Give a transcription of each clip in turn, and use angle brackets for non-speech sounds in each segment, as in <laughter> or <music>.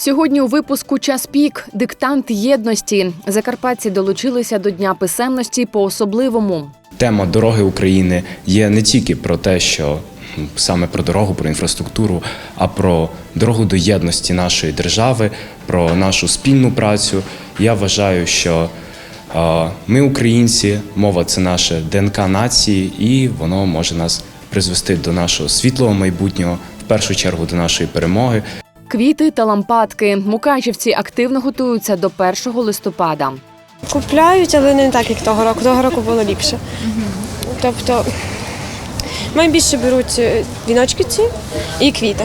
Сьогодні у випуску час пік диктант єдності. Закарпатці долучилися до Дня писемності по особливому. Тема дороги України є не тільки про те, що саме про дорогу, про інфраструктуру, а про дорогу до єдності нашої держави, про нашу спільну працю. Я вважаю, що ми, українці, мова це наше ДНК нації, і воно може нас призвести до нашого світлого майбутнього, в першу чергу до нашої перемоги. Квіти та лампадки. Мукачівці активно готуються до 1 листопада. Купляють, але не так, як того року. Того року було ліпше. Тобто найбільше беруть е, віночки ці і квіти.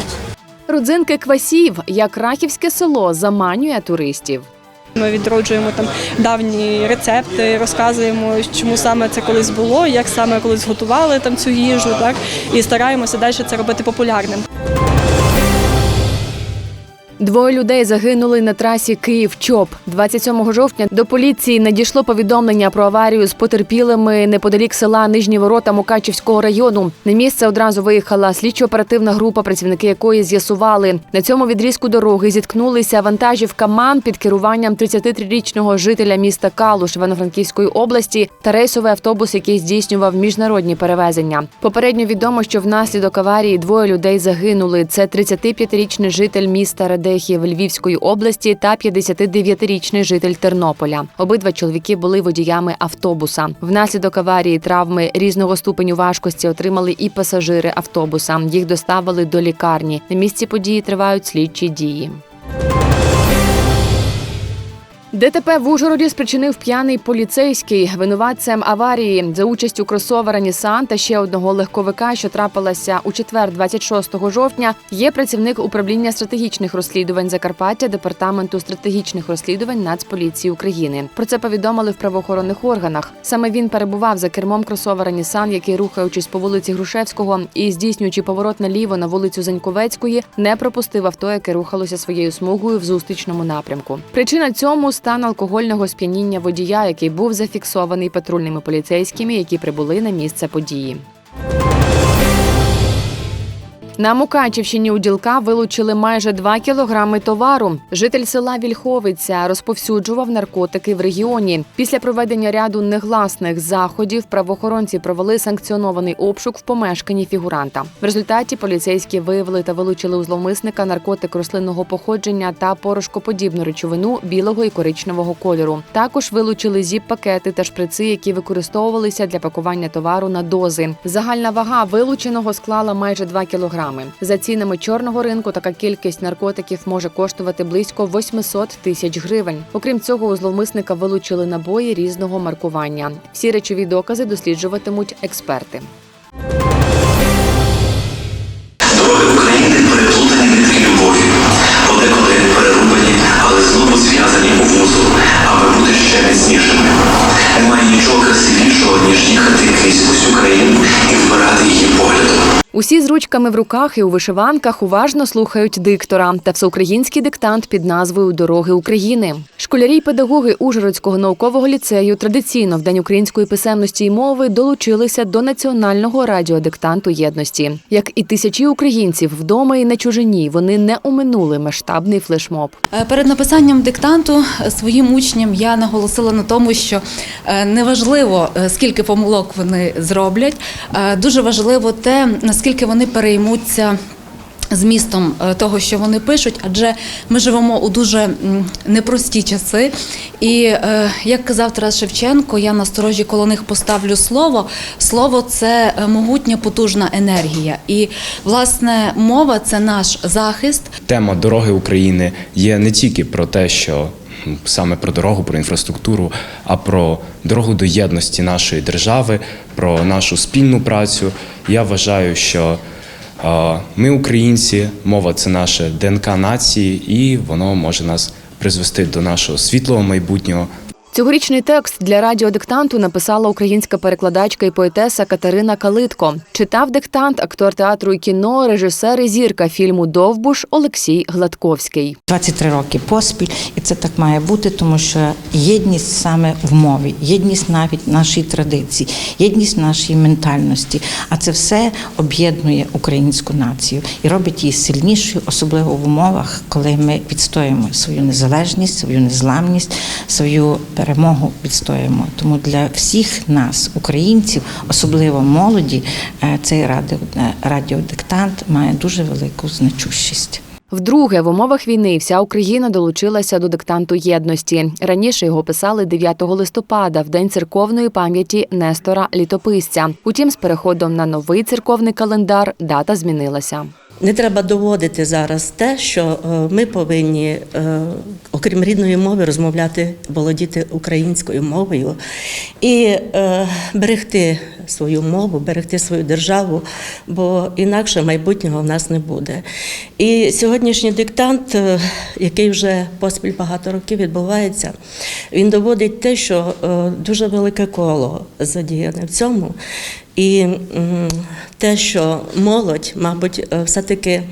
Родзинки квасів, як рахівське село, заманює туристів. Ми відроджуємо там давні рецепти, розказуємо, чому саме це колись було, як саме колись готували там цю їжу, так і стараємося далі це робити популярним. Двоє людей загинули на трасі Київ-Чоп. 27 жовтня до поліції надійшло повідомлення про аварію з потерпілими неподалік села Нижні Ворота Мукачівського району. На місце одразу виїхала слідчо-оперативна група, працівники якої з'ясували. На цьому відрізку дороги зіткнулися вантажівка МАН під керуванням 33-річного жителя міста Калуш Івано-Франківської області та рейсовий автобус, який здійснював міжнародні перевезення. Попередньо відомо, що внаслідок аварії двоє людей загинули. Це 35-річний житель міста Радехів Львівської області та 59-річний житель Тернополя. Обидва чоловіки були водіями автобуса. Внаслідок аварії травми різного ступеню важкості отримали і пасажири автобуса. Їх доставили до лікарні. На місці події тривають слідчі дії. ДТП в Ужгороді спричинив п'яний поліцейський винуватцем аварії за участю кросовера Нісан та ще одного легковика, що трапилася у четвер, 26 жовтня. Є працівник управління стратегічних розслідувань Закарпаття департаменту стратегічних розслідувань Нацполіції України. Про це повідомили в правоохоронних органах. Саме він перебував за кермом кросовера Нісан, який, рухаючись по вулиці Грушевського і здійснюючи поворот наліво на вулицю Заньковецької, не пропустив авто, яке рухалося своєю смугою в зустрічному напрямку. Причина цьому стан алкогольного сп'яніння водія, який був зафіксований патрульними поліцейськими, які прибули на місце події. На Мукачівщині у ділка вилучили майже 2 кілограми товару. Житель села Вільховиця розповсюджував наркотики в регіоні. Після проведення ряду негласних заходів правоохоронці провели санкціонований обшук в помешканні фігуранта. В результаті поліцейські виявили та вилучили у зловмисника наркотик рослинного походження та порошкоподібну речовину білого і коричневого кольору. Також вилучили зіп-пакети та шприци, які використовувалися для пакування товару на дози. Загальна вага вилученого склала майже 2 кілограми. За цінами чорного ринку така кількість наркотиків може коштувати близько 800 тисяч гривень. Окрім цього, у зловмисника вилучили набої різного маркування. Всі речові докази досліджуватимуть експерти. Дороги України переплутані нитки любові, подекуди перерубані, але знову зв'язані у вузол, аби бути ще міцнішими. Немає нічого красивішого, ніж їхати крізь усю країну і вбирати її поглядом. Усі з ручками в руках і у вишиванках уважно слухають диктора та всеукраїнський диктант під назвою Дороги України. Школярі й педагоги Ужгородського наукового ліцею традиційно в День української писемності і мови долучилися до національного радіодиктанту єдності. Як і тисячі українців вдома і на чужині, вони не оминули масштабний флешмоб. Е, Перед написанням диктанту своїм учням я наголосила на тому, що е, неважливо, е, скільки помилок вони зроблять, дуже важливо те, наскільки вони переймуться. Змістом е, того, що вони пишуть, адже ми живемо у дуже непрості часи. І е, як казав Тарас Шевченко, я насторожі коло них поставлю слово. Слово це е, могутня потужна енергія. І власне мова це наш захист, Тема дороги України є не тільки про те, що саме про дорогу, про інфраструктуру, а про дорогу до єдності нашої держави, про нашу спільну працю. Я вважаю, що ми, українці, мова це наше ДНК нації, і воно може нас призвести до нашого світлого майбутнього, Цьогорічний текст для радіодиктанту написала українська перекладачка і поетеса Катерина Калитко. Читав диктант актор театру і кіно, режисер і зірка фільму Довбуш Олексій Гладковський. 23 роки поспіль, і це так має бути, тому що єдність саме в мові, єдність навіть нашій традиції, єдність нашій ментальності. А це все об'єднує українську націю і робить її сильнішою, особливо в умовах, коли ми відстоюємо свою незалежність, свою незламність, свою перемогу відстоюємо. Тому для всіх нас, українців, особливо молоді, е, цей е, радіодиктант має дуже велику значущість. Вдруге, в умовах війни вся Україна долучилася до диктанту єдності. Раніше його писали 9 листопада, в день церковної пам'яті Нестора Літописця. Утім, з переходом на новий церковний календар дата змінилася. Не треба доводити зараз те, що е, ми повинні, е, окрім рідної мови, розмовляти, володіти українською мовою і е, берегти свою мову, берегти свою державу, бо інакше майбутнього в нас не буде. І сьогоднішній диктант, який вже поспіль багато років відбувається, він доводить те, що дуже велике коло задіяне в цьому. І те, що молодь, мабуть, е, все-таки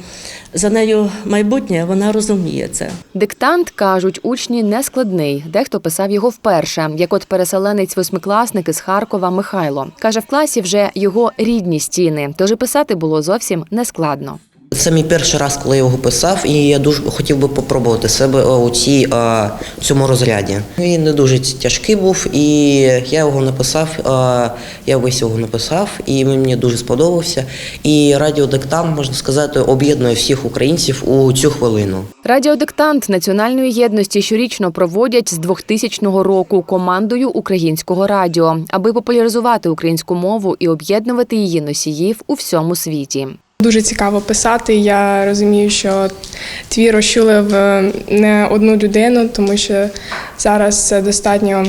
за нею майбутнє, вона розуміє це. Диктант кажуть, учні не складний. Дехто писав його вперше, як от переселенець восьмикласник із Харкова Михайло. каже, в класі вже його рідні стіни, тож і писати було зовсім не складно. Це мій перший раз, коли я його писав, і я дуже хотів би попробувати себе е, у цій е, цьому розряді. Він не дуже тяжкий був, і я його написав. е, Я весь його написав, і мені дуже сподобався. І радіодиктант, можна сказати, об'єднує всіх українців у цю хвилину. Радіодиктант національної єдності щорічно проводять з 2000 року командою українського радіо, аби популяризувати українську мову і об'єднувати її носіїв у всьому світі. Дуже цікаво писати. Я розумію, що твір розчулив е, не одну людину, тому що зараз це достатньо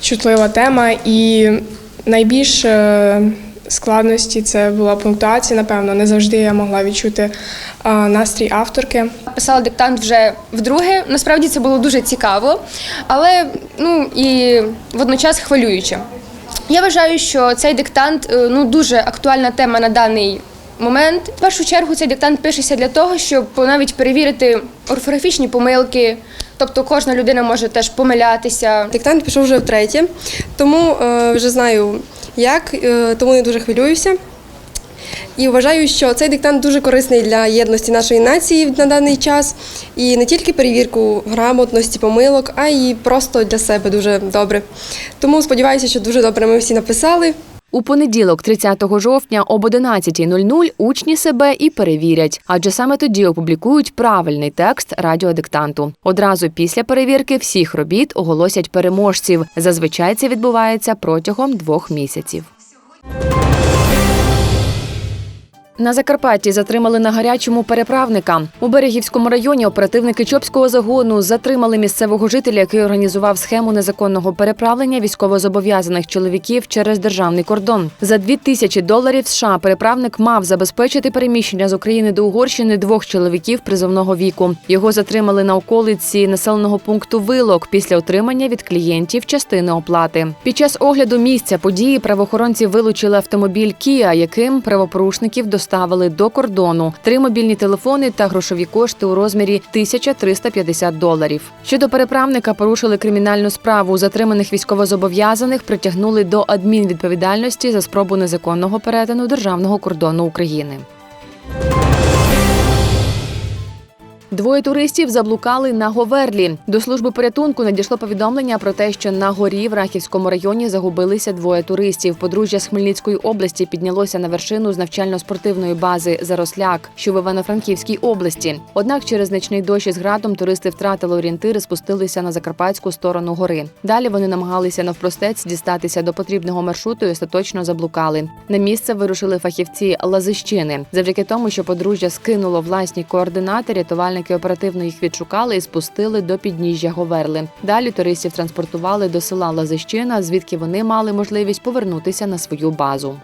чутлива тема, і найбільш е, складності це була пунктуація. Напевно, не завжди я могла відчути е, настрій авторки. Писала диктант вже вдруге. Насправді це було дуже цікаво, але ну і водночас хвилююче. Я вважаю, що цей диктант е, ну дуже актуальна тема на даний момент. В першу чергу цей диктант пишеться для того, щоб навіть перевірити орфографічні помилки. Тобто кожна людина може теж помилятися. Диктант пішов вже втретє, тому е, вже знаю як, е, тому не дуже хвилююся. І вважаю, що цей диктант дуже корисний для єдності нашої нації на даний час. І не тільки перевірку грамотності, помилок, а й просто для себе дуже добре. Тому сподіваюся, що дуже добре ми всі написали. У понеділок, 30 жовтня, об 11.00 учні себе і перевірять, адже саме тоді опублікують правильний текст радіодиктанту. Одразу після перевірки всіх робіт оголосять переможців. Зазвичай це відбувається протягом двох місяців. На Закарпатті затримали на гарячому переправника. У Берегівському районі оперативники Чопського загону затримали місцевого жителя, який організував схему незаконного переправлення військовозобов'язаних чоловіків через державний кордон. За 2 тисячі доларів США переправник мав забезпечити переміщення з України до Угорщини двох чоловіків призовного віку. Його затримали на околиці населеного пункту Вилок після отримання від клієнтів частини оплати. Під час огляду місця події правоохоронці вилучили автомобіль Кія, яким правопорушників доставили до кордону, три мобільні телефони та грошові кошти у розмірі 1350 доларів. Щодо переправника порушили кримінальну справу. Затриманих військовозобов'язаних притягнули до адмінвідповідальності за спробу незаконного перетину державного кордону України. Двоє туристів заблукали на Говерлі. До служби порятунку надійшло повідомлення про те, що на горі в Рахівському районі загубилися двоє туристів. Подружжя з Хмельницької області піднялося на вершину з навчально-спортивної бази Заросляк, що в Івано-Франківській області. Однак через значний дощ із градом туристи втратили орієнтири, спустилися на закарпатську сторону гори. Далі вони намагалися навпростець дістатися до потрібного маршруту і остаточно заблукали. На місце вирушили фахівці Лазищини. Завдяки тому, що подружжя скинуло власні координати, рятувальники оперативно їх відшукали і спустили до підніжжя Говерли. Далі туристів транспортували до села Лазищина, звідки вони мали можливість повернутися на свою базу.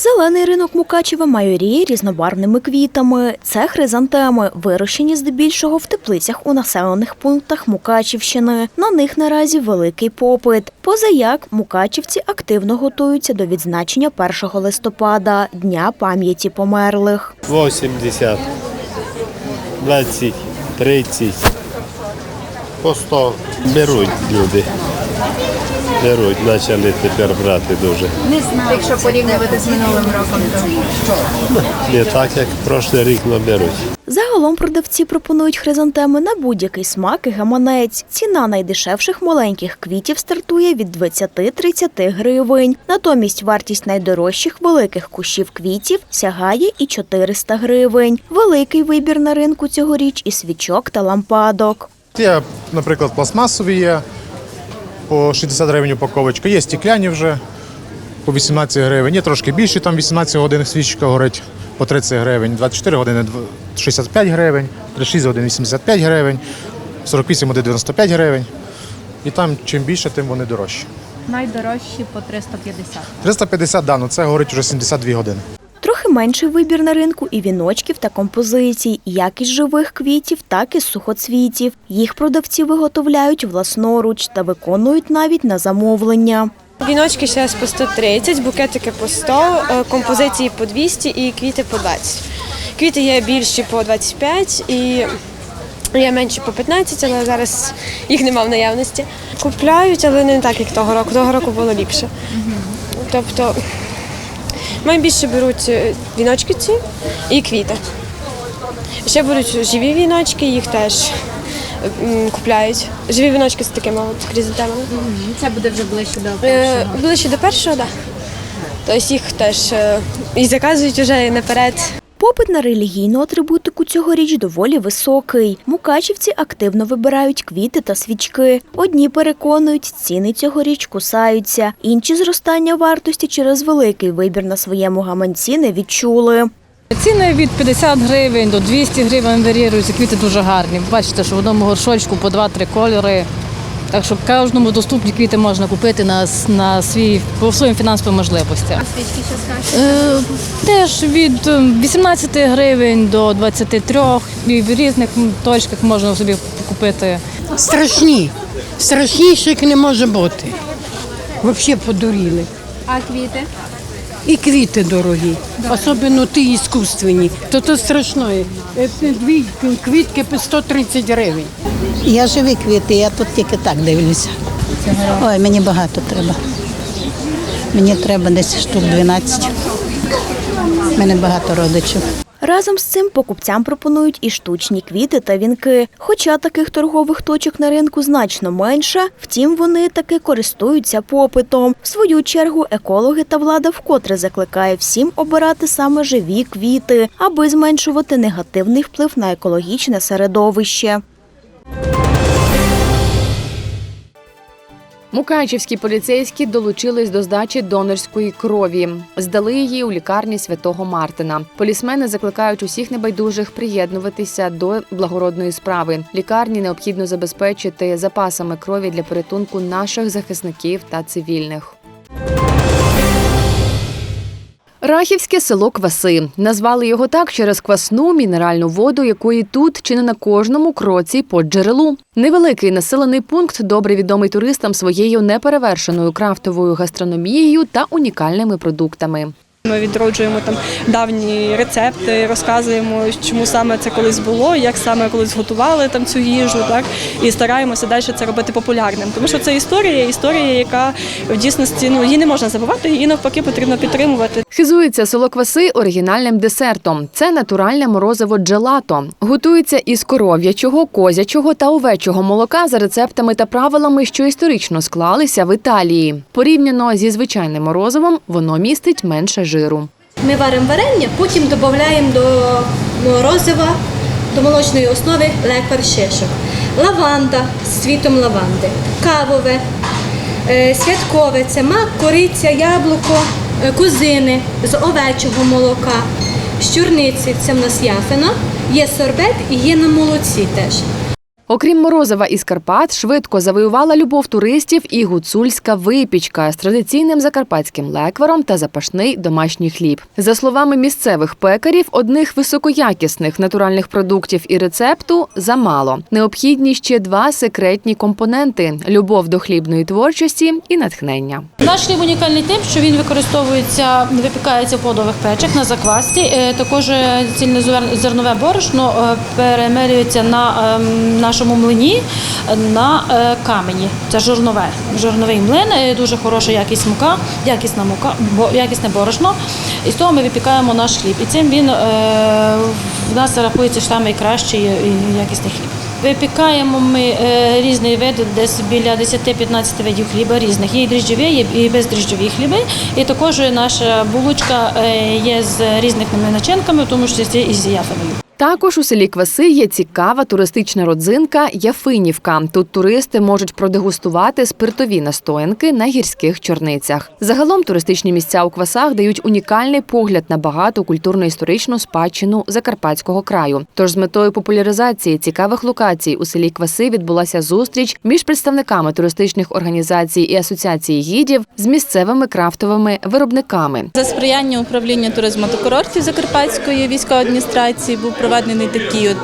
Зелений ринок Мукачева майоріє різнобарвними квітами. Це хризантеми, вирощені здебільшого в теплицях у населених пунктах Мукачівщини. На них наразі великий попит. Позаяк мукачівці активно готуються до відзначення 1 листопада Дня пам'яті померлих. 80, 20, 30, по 100 беруть люди. Беруть, почали тепер брати дуже. Не знаю, якщо порівнювати з минулим роком. Не так, як прошлий рік, але беруть. Загалом продавці пропонують хризантеми на будь-який смак і гаманець. Ціна найдешевших маленьких квітів стартує від 20-30 гривень. Натомість вартість найдорожчих великих кущів квітів сягає і 400 гривень. Великий вибір на ринку цьогоріч і свічок та лампадок. Є, наприклад, пластмасові є по 60 гривень упаковочка, є стекляні вже по 18 гривень, є трошки більші, там 18 годин свічка горить по 30 гривень, 24 години 65 гривень, 36 годин 85 гривень, 48 годин 95 гривень. І там чим більше, тим вони дорожчі. Найдорожчі по 350. 350 да, ну це горить вже 72 години. Менший вибір на ринку і віночків та композицій, як із живих квітів, так і з сухоцвітів. Їх продавці виготовляють власноруч та виконують навіть на замовлення. Віночки зараз по 130, букетики по 100, е, композиції по 200 і квіти по 20. Квіти є більші по 25 і є менші по 15, але зараз їх нема в наявності. Купляють, але не так, як того року. Того року було ліпше. Тобто найбільше беруть е, віночки ці і квіти. Ще беруть живі віночки, їх теж купляють. Живі віночки з такими от кризантемами. Це буде вже ближче до першого. Ближче до першого, так. Тобто їх теж е, і заказують вже наперед. Попит на релігійну атрибутику цьогоріч доволі високий. Мукачівці активно вибирають квіти та свічки. Одні переконують, ціни цьогоріч кусаються, інші зростання вартості через великий вибір на своєму гаманці не відчули. Ціни від 50 гривень до 200 гривень варіюються, квіти дуже гарні. Бачите, що в одному горшочку по 2-3 кольори. Так що кожному доступні квіти можна купити на, на свій, по своїм фінансовим можливостям. А свічки що Е, Теж від е, 18 гривень до 23 і в різних точках можна собі купити. Страшні. Страшніших не може бути. Взагалі подуріли. А квіти? І квіти дорогі, особливо ті іскусственні. То то страшно. Е, Дві квітки по 130 гривень. Я живі квіти, я тут тільки так дивлюся. Ой, мені багато треба. Мені треба десь штук 12. У мене багато родичів. Разом з цим покупцям пропонують і штучні квіти та вінки. Хоча таких торгових точок на ринку значно менше, втім вони таки користуються попитом. В свою чергу екологи та влада вкотре закликає всім обирати саме живі квіти, аби зменшувати негативний вплив на екологічне середовище. Мукачівські поліцейські долучились до здачі донорської крові. Здали її у лікарні святого Мартина. Полісмени закликають усіх небайдужих приєднуватися до благородної справи. Лікарні необхідно забезпечити запасами крові для порятунку наших захисників та цивільних. Рахівське село Кваси. Назвали його так через квасну мінеральну воду, якої тут чи не на кожному кроці по джерелу. Невеликий населений пункт добре відомий туристам своєю неперевершеною крафтовою гастрономією та унікальними продуктами. Ми відроджуємо там давні рецепти, розказуємо, чому саме це колись було, як саме колись готували там цю їжу, так і стараємося далі це робити популярним. Тому що це історія, історія, яка в дійсності ну її не можна забувати, її навпаки потрібно підтримувати. Хизується село Кваси оригінальним десертом. Це натуральне морозиво джелато. Готується із коров'ячого, козячого та овечого молока за рецептами та правилами, що історично склалися в Італії. Порівняно зі звичайним морозивом, воно містить менше жиру. Ми варимо варення, потім додаємо до морозива, до молочної основи леквар шишок. Лаванда з цвітом лаванди, кавове, е, святкове це мак, кориця, яблуко, е, кузини з овечого молока, з чорниці це в нас яфина, є сорбет і є на молоці теж. Окрім морозива із Карпат, швидко завоювала любов туристів і гуцульська випічка з традиційним закарпатським лекваром та запашний домашній хліб. За словами місцевих пекарів, одних високоякісних натуральних продуктів і рецепту замало. Необхідні ще два секретні компоненти: любов до хлібної творчості і натхнення. Наш хліб унікальний тим, що він використовується, випікається в подових печах на заквасці. Е, Також е, цільнозернове борошно е, перемелюється на ем, нашому млині е, на е, камені. Це жорнове. Жорновий млин, е, дуже хороша якість мука, якісна мука, якісне борошно. І з того ми випікаємо наш хліб. І цим він в нас рахується що найкращий і якісний хліб. Випікаємо ми різні види, десь біля 10-15 видів хліба різних. Є і дріжджові, є і бездріжджові хліби. І також наша булочка є з різними начинками, в тому числі і з яфиною. Також у селі Кваси є цікава туристична родзинка Яфинівка. Тут туристи можуть продегустувати спиртові настоянки на гірських чорницях. Загалом туристичні місця у квасах дають унікальний погляд на багату культурно-історичну спадщину Закарпатського краю. Тож з метою популяризації цікавих локацій у селі Кваси відбулася зустріч між представниками туристичних організацій і асоціації гідів з місцевими крафтовими виробниками. За сприяння управління туризму та курортів Закарпатської військової адміністрації був проведений такий от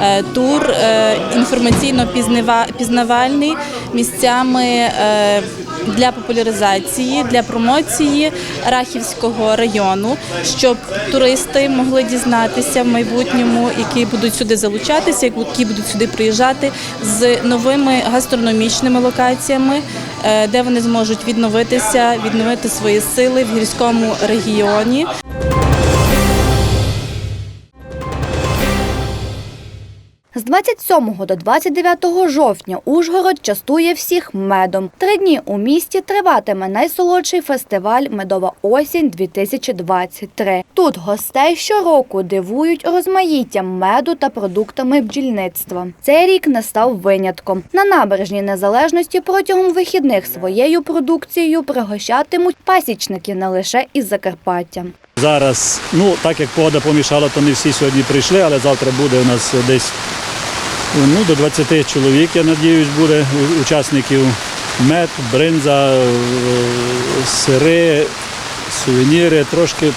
е, тур е, інформаційно-пізнавальний місцями е, для популяризації, для промоції Рахівського району, щоб туристи могли дізнатися в майбутньому, які будуть сюди залучатися, які будуть сюди приїжджати з новими гастрономічними локаціями, де вони зможуть відновитися, відновити свої сили в гірському регіоні. З 27 до 29 жовтня Ужгород частує всіх медом. Три дні у місті триватиме найсолодший фестиваль Медова осінь 2023 Тут гостей щороку дивують розмаїттям меду та продуктами бджільництва. Цей рік не став винятком. На набережній незалежності протягом вихідних своєю продукцією пригощатимуть пасічники не лише із Закарпаття. Зараз, ну так як погода помішала, то не всі сьогодні прийшли, але завтра буде у нас десь ну, до 20 чоловік, я надіюсь, буде учасників мед, бринза, е, сири, сувеніри, трошки,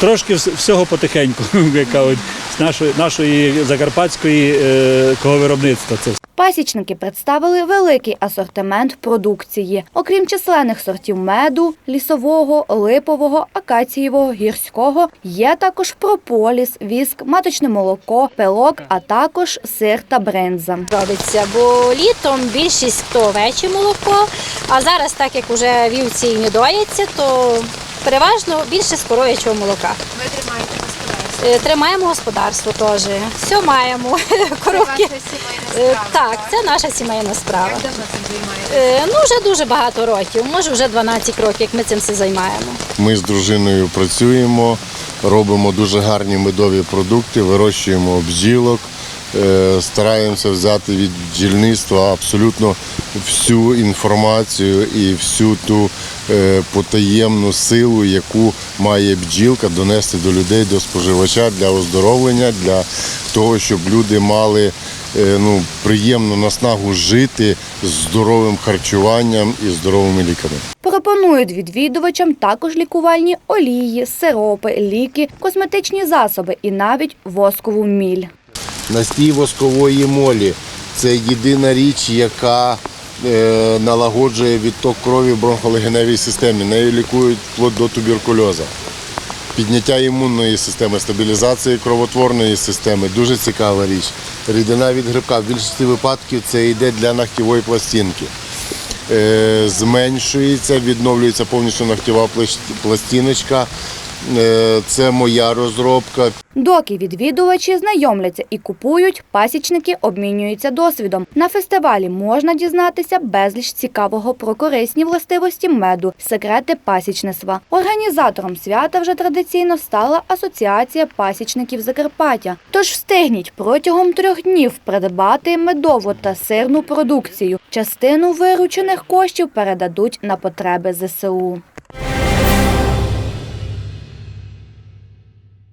трошки всього потихеньку, <laughs> як кажуть, з нашої, нашої закарпатської е, кого виробництва. Це Пасічники представили великий асортимент продукції. Окрім численних сортів меду, лісового, липового, акацієвого, гірського, є також прополіс, віск, маточне молоко, пилок, а також сир та бринза. робиться, бо літом більшість хто овече молоко, а зараз, так як вже вівці і не дояться, то переважно більше з коров'ячого молока. Ви тримаєте? Тримаємо господарство теж. Все маємо. <laughs> Коровки. Е, Так, це наша сімейна справа. Як давно цим займаєтеся? Ну, вже дуже багато років, може вже 12 років, як ми цим все займаємо. Ми з дружиною працюємо, робимо дуже гарні медові продукти, вирощуємо бджілок, е, стараємося взяти від бджільництва абсолютно всю інформацію і всю ту е, потаємну силу, яку має бджілка донести до людей, до споживача для оздоровлення, для того, щоб люди мали е, ну, приємну наснагу жити з здоровим харчуванням і здоровими ліками. Пропонують відвідувачам також лікувальні олії, сиропи, ліки, косметичні засоби і навіть воскову міль. Настій воскової молі це єдина річ, яка е, налагоджує відток крові в бронхолегеневій системі. Нею лікують вплоть до туберкульозу. Підняття імунної системи, стабілізація кровотворної системи дуже цікава річ. Рідина від грибка в більшості випадків це йде для ногтєвої пластинки. Е, зменшується, відновлюється повністю ногтєва пластиночка. Е, це моя розробка. Доки відвідувачі знайомляться і купують, пасічники обмінюються досвідом. На фестивалі можна дізнатися безліч цікавого про корисні властивості меду, секрети пасічництва. Організатором свята вже традиційно стала Асоціація пасічників Закарпаття. Тож встигніть протягом трьох днів придбати медову та сирну продукцію. Частину виручених коштів передадуть на потреби ЗСУ.